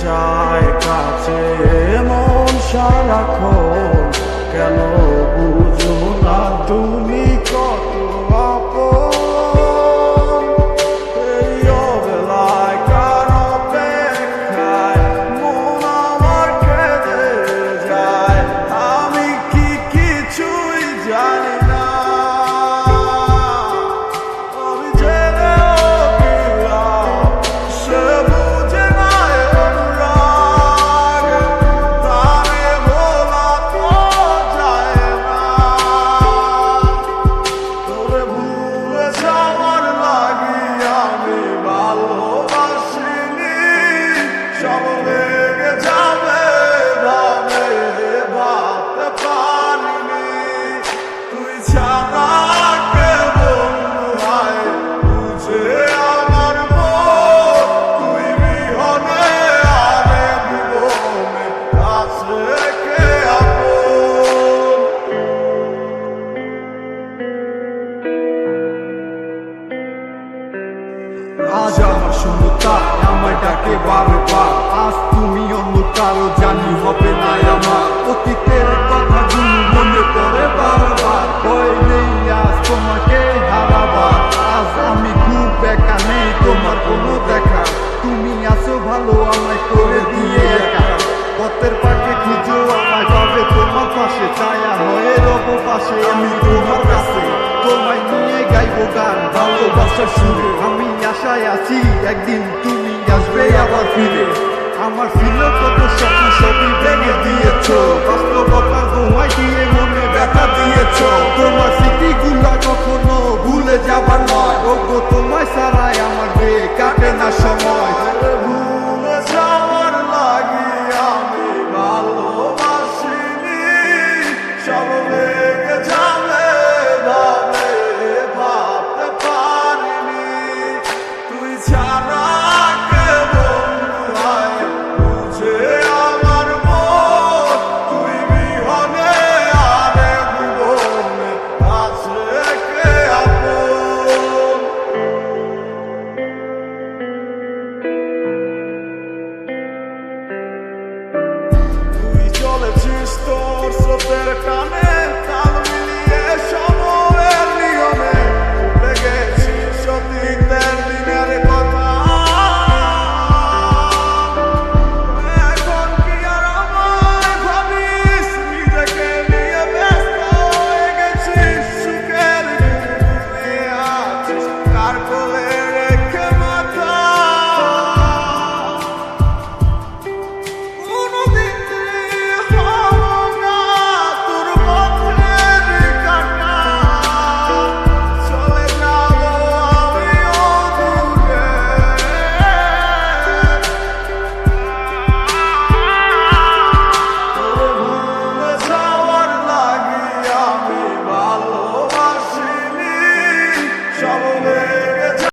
চায় কাছে মন সারাক্ষণ কেন বুঝো না তুমি? ডাকে বারবার। আজ তুমি অন্য কারও জানি হবে না আমার। অতীতের কথাগুলো মনে পড়ে বারবার। ভয় নেই আজ তোমাকে হারাবার। আজ আমি খুব একা নেই, তোমার কোনো দেখা। তুমি আছো ভালো, আমায় করে দিয়ে একা। পথের পাকে খুঁজো আমায় পাবে তোমার পাশে ছায়া হয়ে রব পাশে। আমি তোমার কাছে তোমায় নিয়ে গাইবো গান ভালোবাসার সুরে আমি আশায় আছি একদিন তুমি আসবে আবার ফিরে। আমার ছিল কত স্বপ্ন সবই ভেঙে দিয়েছ। বাস্তবতা stories of their.